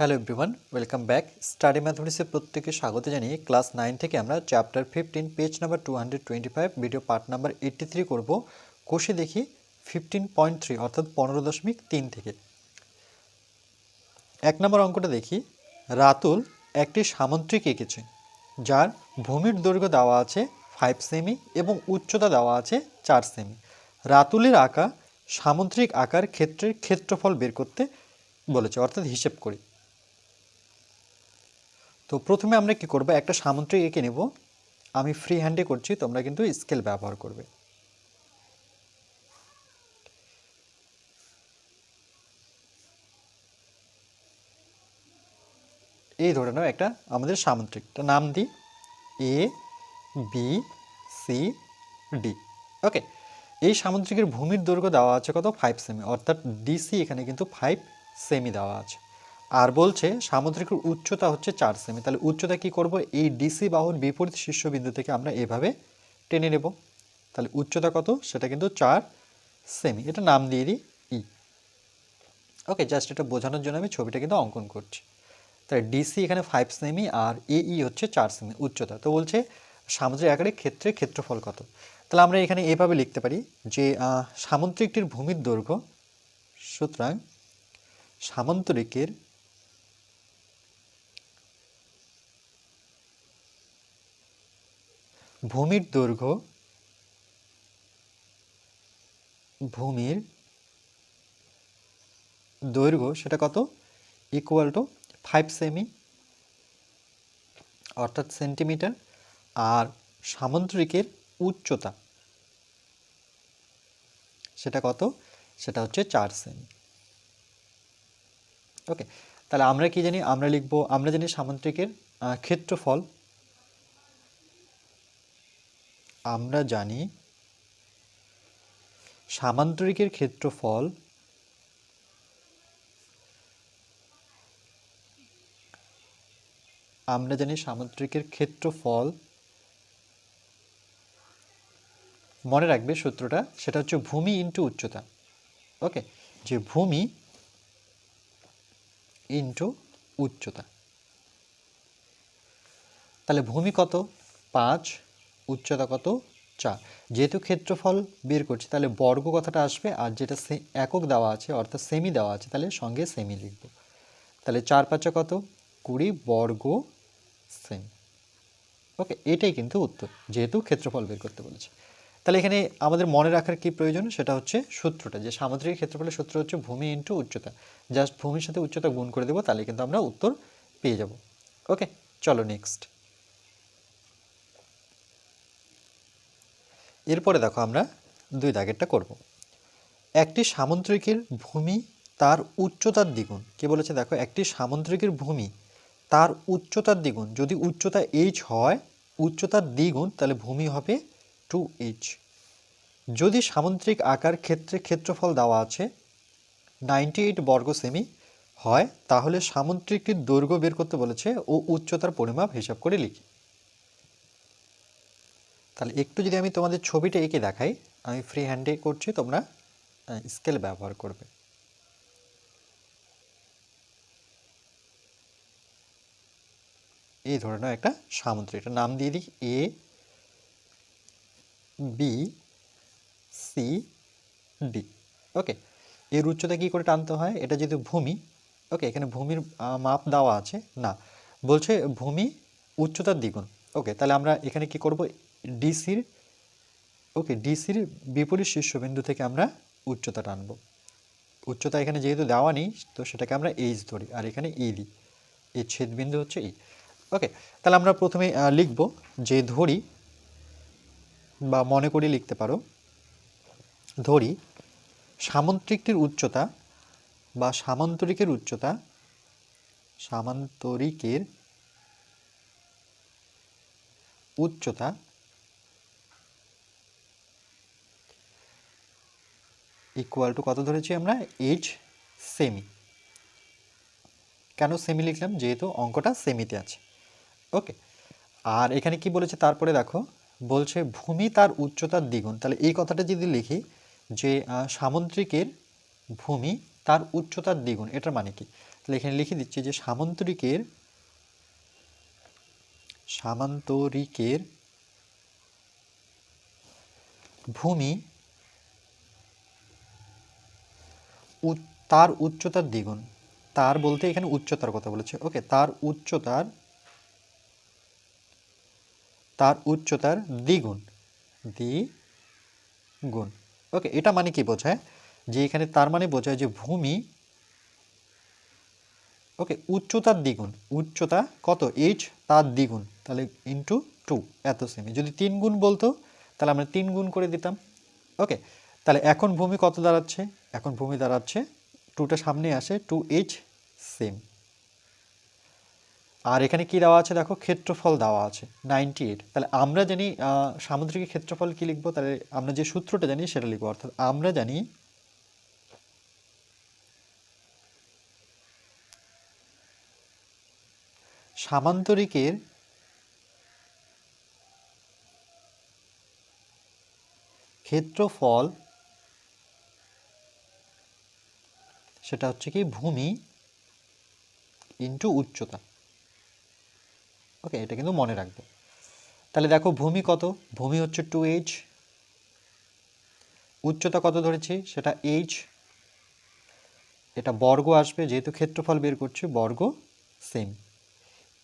Hello everyone welcome back study ম্যাথমেটিক্সের প্রত্যেকে স্বাগত জানিয়ে ক্লাস নাইন থেকে আমরা chapter fifteen page number two hundred twenty five video part number eighty three করব। কোষে দেখি ফিফটিন পয়েন্ট থ্রি অর্থাৎ পনেরো দশমিক তিন থেকে। এক নম্বর অঙ্কটা দেখি। রাতুল একটি সামুদ্রিক এঁকেছে, যার ভূমির দৈর্ঘ্য দেওয়া আছে ফাইভ সেমি এবং উচ্চতা দেওয়া আছে চার সেমি রাতুলের আঁকা সামুদ্রিক আকার ক্ষেত্রের ক্ষেত্রফল বের করতে বলেছে, অর্থাৎ হিসেব করি। তো প্রথমে আমরা কি করব? একটা সামুদ্রিক এঁকে নেব। আমি ফ্রি হ্যান্ডে করছি, তোমরা কিন্তু স্কেল ব্যবহার করবে। এই ধরে নাও একটা আমাদের সামুদ্রিকটা নাম দিই A B C D okay এই সামুদ্রিকের ভূমির দৈর্ঘ্য দেওয়া আছে কত? ফাইভ সেমি অর্থাৎ ডিসি এখানে কিন্তু ফাইভ সেমি দেওয়া আছে। আর বলছে, সামুদ্রিক উচ্চতা হচ্ছে চার সেমি। তাহলে উচ্চতা কি করব? এই ডিসি বাহুর বিপরীত শীর্ষবিন্দু থেকে আমরা এভাবে টেনে নেব। তাহলে উচ্চতা কত? সেটা কিন্তু চার সেমি। এটা নাম দিয়ে দিই ই। ওকে, জাস্ট এটা বোঝানোর জন্য আমি ছবিটা কিন্তু অঙ্কন করছি। তাই ডিসি এখানে ফাইভ সেমি আর এ ই হচ্ছে চার সেমি উচ্চতা। তো বলছে, সামুদ্রিক আকারের ক্ষেত্রে ক্ষেত্রফল কত? তাহলে আমরা এখানে এভাবে লিখতে পারি যে সামুদ্রিকটির ভূমির দৈর্ঘ্য সুতরাং সামন্তরিকের ভূমির দৈর্ঘ্য ভূমির দৈর্ঘ্য সেটা কত? ইকুয়াল টু ফাইভ সেমি অর্থাৎ সেন্টিমিটার আর সামুদ্রিকের উচ্চতা সেটা কত? সেটা হচ্ছে চার সেমি ওকে তাহলে আমরা কি জানি? আমরা লিখব, আমরা জানি সামুদ্রিকের ক্ষেত্রফল আমরা জানি সামান্তরিকের ক্ষেত্রফল আমরা জানি সামুদ্রিকের ক্ষেত্রফল মনে রাখবে সূত্রটা, সেটা হচ্ছে ভূমি ইন্টু উচ্চতা। ওকে যে ভূমি ইন্টু উচ্চতা। তাহলে ভূমি কত? পাঁচ। উচ্চতা কত চার। যেহেতু ক্ষেত্রফল বের করছি, তাহলে বর্গ কথাটা আসবে আর যেটা একক দেওয়া আছে, অর্থাৎ সেমি দেওয়া আছে, তাহলে সঙ্গে সেমি লিখব। তাহলে চার পাঁচা কত? কুড়ি বর্গ সেমি ওকে, এটাই কিন্তু উত্তর, যেহেতু ক্ষেত্রফল বের করতে বলেছে। তাহলে এখানে আমাদের মনে রাখার কি প্রয়োজন? সেটা হচ্ছে সূত্রটা। যে সামুদ্রিক ক্ষেত্রফলের সূত্র হচ্ছে ভূমি ইন্টু উচ্চতা। জাস্ট ভূমির সাথে উচ্চতা গুণ করে দেবো, তাহলে কিন্তু আমরা উত্তর পেয়ে যাব। ওকে, চলো নেক্সট এরপরে দেখো আমরা দুই দাগেরটা করব। একটি সামুদ্রিকের ভূমি তার উচ্চতার দ্বিগুণ। কে বলেছে? দেখো, একটি সামুদ্রিকের ভূমি তার উচ্চতার দ্বিগুণ। যদি উচ্চতা এইচ হয়, উচ্চতার দ্বিগুণ, তাহলে ভূমি হবে টু এইচ যদি সামুদ্রিক আকার ক্ষেত্রে ক্ষেত্রফল দেওয়া আছে নাইনটি এইট বর্গ সেমি হয়, তাহলে সামুদ্রিকটির দৈর্ঘ্য বের করতে বলেছে ও উচ্চতার পরিমাপ হিসাব করে লিখি। তাহলে একটু যদি আমি তোমাদের ছবিটা এঁকে দেখাই, আমি ফ্রি হ্যান্ডে করছি, তোমরা স্কেল ব্যবহার করবে। এই ধরে নাও একটা সামুদ্রিক এটা নাম দিয়ে দিই A B C D okay এর উচ্চতা কী করে টানতে হয়? এটা যেহেতু ভূমি ওকে এখানে ভূমির মাপ দেওয়া আছে, না। বলছে ভূমি উচ্চতার দ্বিগুণ ওকে তাহলে আমরা এখানে কি করব? ডিসির, ওকে, ডিসির বিপরীত শীর্ষবিন্দু থেকে আমরা উচ্চতা টানবো উচ্চতা এখানে যেহেতু দেওয়া নেই, তো সেটাকে আমরা এইচ ধরি, আর এখানে ই দিই। এই ছেদবিন্দু হচ্ছে ই ওকে, তাহলে আমরা প্রথমে লিখব যে ধরি, বা মনে করি লিখতে পারো, ধরি সামুদ্রিকটির উচ্চতা বা সামান্তরিকের উচ্চতা সামান্তরিকের উচ্চতা ইকুয়াল টু কত ধরেছি আমরা? এইচ সেমি কেন সেমি লিখলাম? যেহেতু অঙ্কটা সেমিতে আছে। ওকে আর এখানে কি বলেছে? তারপরে দেখো, বলছে ভূমি তার উচ্চতার দ্বিগুণ। তাহলে এই কথাটা যদি লিখি, যে সামুদ্রিকের ভূমি তার উচ্চতার দ্বিগুণ, এটার মানে কি? তাহলে এখানে লিখে দিচ্ছি যে সামান্তরিকের সামান্তরিকের ভূমি তার উচ্চতার দ্বিগুণ। তার বলতে এখানে উচ্চতার কথা বলেছে। ওকে, তার উচ্চতার তার উচ্চতার দ্বিগুণ। দ্বিগুণ। ওকে, এটা মানে কি বোঝায়? যে এখানে তার মানে বোঝায় যে ভূমি, ওকে, উচ্চতার দ্বিগুণ। উচ্চতা কত? এইচ তার দ্বিগুণ। তাহলে ইন্টু টু এত সেমি যদি তিন গুণ বলতো, তাহলে আমরা তিন গুণ করে দিতাম। ওকে, তাহলে এখন ভূমি কত দাঁড়াচ্ছে? এখন ভূমি দাঁড়াচ্ছে। টুটা সামনে আসে টু এইচ সেম আর এখানে কি দেওয়া আছে দেখো? ক্ষেত্রফল দেওয়া আছে নাইনটি এইট তাহলে আমরা জানি সামুদ্রিক ক্ষেত্রফল কি লিখব? তাহলে আমরা যে সূত্রটা জানি সেটা লিখব। অর্থাৎ আমরা জানি সামান্তরিকের ক্ষেত্রফল সেটা হচ্ছে কি ভূমি ইন্টু উচ্চতা। ওকে এটা কিন্তু মনে রাখব। তাহলে দেখো ভূমি কত? ভূমি হচ্ছে টু এইচ উচ্চতা কত ধরেছি? সেটা এইচ এটা বর্গ আসবে, যেহেতু ক্ষেত্রফল বের করছি, বর্গ সেম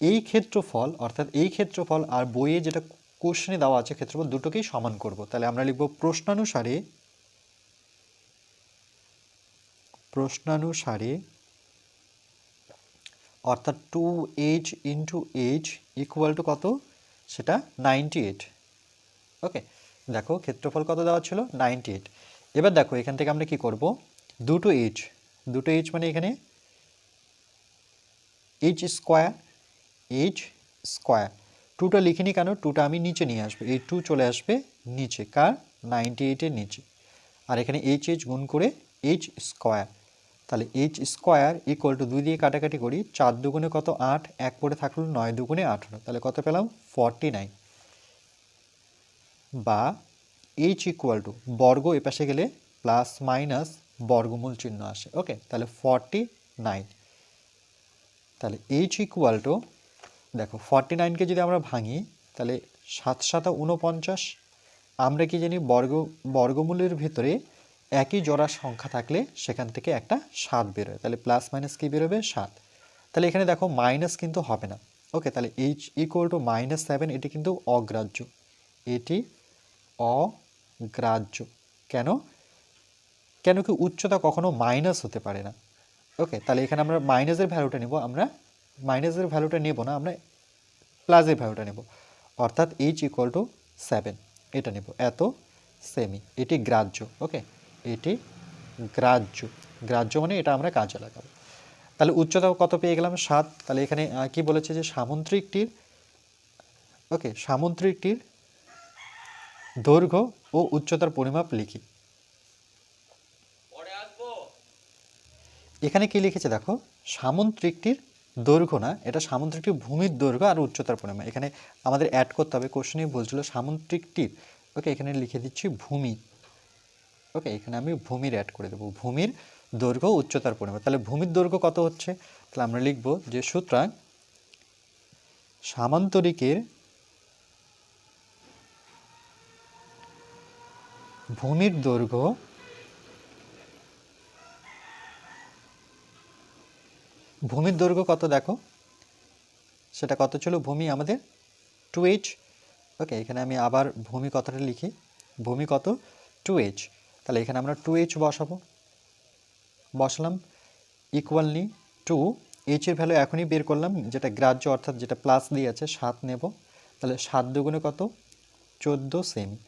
এই ক্ষেত্রফল, অর্থাৎ এই ক্ষেত্রফল আর বইয়ে যেটা কোশ্চেনে দেওয়া আছে, ক্ষেত্রফল দুটোকেই সমান করব। তাহলে আমরা লিখব প্রশ্নানুসারে প্রশ্নানুসারে, অর্থাৎ two H into H equal to কত? সেটা নাইনটি এইট ওকে দেখো ক্ষেত্রফল কত দেওয়া ছিল? নাইনটি এইট এবার দেখো এখান থেকে আমরা কি করব? দুটো এইচ দুটো এইচ মানে এখানে এইচ স্কোয়ার এইচ স্কোয়ার টুটা লিখিনি কেন? টুটা আমি নিচে নিয়ে আসব। এই টু চলে আসবে নিচে, কার? নাইনটি এইটের নিচে। আর এখানে এইচ এইচ গুণ করে এইচ স্কোয়ার তাহলে এইচ স্কোয়ার ইকুয়াল টু দুই দিয়ে কাটাকাটি করি, চার দুগুণে কত? আট। এক পরে থাকল নয় দুগুণে আঠারো। তাহলে কত পেলাম? ফর্টি নাইন বা এইচ ইকুয়াল টু বর্গ এপাশে গেলে প্লাস মাইনাস বর্গমূল চিহ্ন আসে। ওকে তাহলে ফর্টি নাইন তাহলে এইচ ইকুয়াল টু দেখো ফর্টি নাইনকে যদি আমরা ভাঙি, তাহলে সাত সাতা উনপঞ্চাশ আমরা কি জানি বর্গ, বর্গমূলের ভিতরে একই জোড়া সংখ্যা থাকলে সেখান থেকে একটা সাত বেরোয়। তাহলে প্লাস মাইনাস কী বেরোবে? সাত। তাহলে এখানে দেখো মাইনাস কিন্তু হবে না। ওকে তাহলে H equal to minus seven এটি কিন্তু অগ্রাহ্য। এটি অগ্রাহ্য। কেন? কেন কি উচ্চতা কখনো মাইনাস হতে পারে না। ওকে তাহলে এখানে আমরা মাইনাসের ভ্যালুটা নেব, আমরা মাইনাসের ভ্যালুটা নেব না, আমরা প্লাসের ভ্যালুটা নেব। অর্থাৎ এইচ ইকুয়াল টু সেভেন এটা নেব। এত সেমি এটি গ্রাহ্য। ওকে এটি গ্রাহ্য। গ্রাহ্য মানে এটা আমরা কাজে লাগাবো। তাহলে উচ্চতা কত পেয়ে গেলাম? সাত। তাহলে এখানে কি বলেছে যে সামুদ্রিকটির ওকে সামুদ্রিকটির দৈর্ঘ্য ও উচ্চতার পরিমাপ লিখি। এখানে কি লিখেছে দেখো? সামুদ্রিকটির দৈর্ঘ্য না এটা সামুদ্রিকটির ভূমির দৈর্ঘ্য আর উচ্চতার পরিমাণ এখানে আমাদের অ্যাড করতে হবে। কোশ্চেনেই বলছিল সামুদ্রিকটির ওকে এখানে লিখে দিচ্ছি ভূমি। ওকে, এখানে আমি ভূমির অ্যাড করে দেবো। ভূমির দৈর্ঘ্য উচ্চতার পরিমাণ। তাহলে ভূমির দৈর্ঘ্য কত হচ্ছে? তাহলে আমরা লিখব যে সুতরাং সামান্তরিকের ভূমির দৈর্ঘ্য ভূমির দৈর্ঘ্য কত দেখো? সেটা কত ছিল? ভূমি আমাদের টু এইচ ওকে, এখানে আমি আবার ভূমি কথাটা লিখি? ভূমি কত? টু এইচ তাহলে এখানে আমরা টু এইচ বসাবো। বসালাম ইকুয়াল নি টু এইচের ভ্যালু এখনই বের করলাম, যেটা গ্রাহ্য অর্থাৎ যেটা প্লাস দিয়ে আছে, সাত নেব। তাহলে সাত দুগুণে কত? চোদ্দ সেমি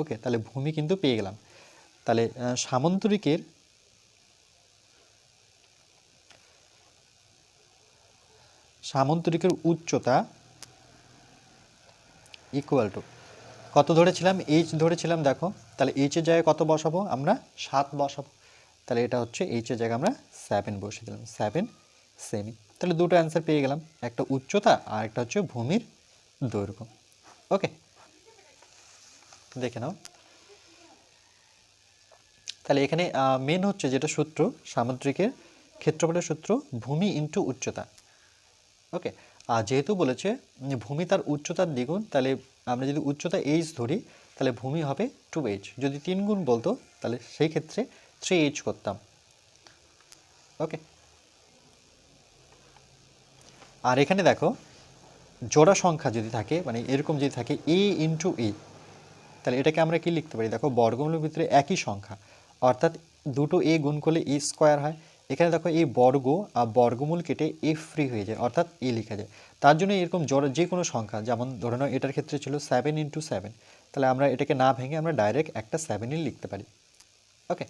ওকে তাহলে ভূমি কিন্তু পেয়ে গেলাম। তাহলে সামন্তরিকের সামন্তরিকের উচ্চতা ইকুয়াল টু কত ধরেছিলাম? এইচ ধরেছিলাম, দেখো। তাহলে এইচের জায়গায় কত বসাবো? আমরা সাত বসাবো। তাহলে এটা হচ্ছে এইচের জায়গায় আমরা সেভেন বসিয়ে দিলাম। সেভেন সেমি তাহলে দুটো অ্যান্সার পেয়ে গেলাম। একটা উচ্চতা আর একটা হচ্ছে ভূমির দৈর্ঘ্য। ওকে দেখে নাও। তাহলে এখানে মেন হচ্ছে যেটা সূত্র, সামুদ্রিকের ক্ষেত্রফলের সূত্র, ভূমি ইন্টু উচ্চতা। ওকে আর যেহেতু বলেছে ভূমি তার উচ্চতার দ্বিগুণ, তাহলে আমরা যদি উচ্চতা এইচ ধরি, তাহলে ভূমি হবে টু এইচ যদি তিন গুণ বলতো, তাহলে সেই ক্ষেত্রে থ্রি এইচ করতাম। ওকে আর এখানে দেখো, জোড়া সংখ্যা যদি থাকে মানে এরকম যদি থাকে এ ইন্টু এ তাহলে এটাকে আমরা কি লিখতে পারি? দেখো, বর্গমূলের ভিতরে একই সংখ্যা। অর্থাৎ দুটো এ গুণ করলে এ স্কোয়ার হয় এখানে দেখো এই বর্গ আর বর্গমূল কেটে এ ফ্রি হয়ে যায়, অর্থাৎ এ লেখা যায়। তার জন্য এরকম জড় যে কোনো সংখ্যা, যেমন ধরে নাও এটার ক্ষেত্রে ছিল সেভেন ইন্টু সেভেন তাহলে আমরা এটাকে না ভেঙে আমরা ডাইরেক্ট একটা সেভেনই লিখতে পারি। ওকে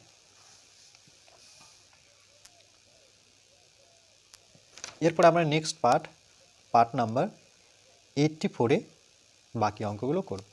এরপর আমরা next part part number eighty ফোরে বাকি অঙ্কগুলো করব।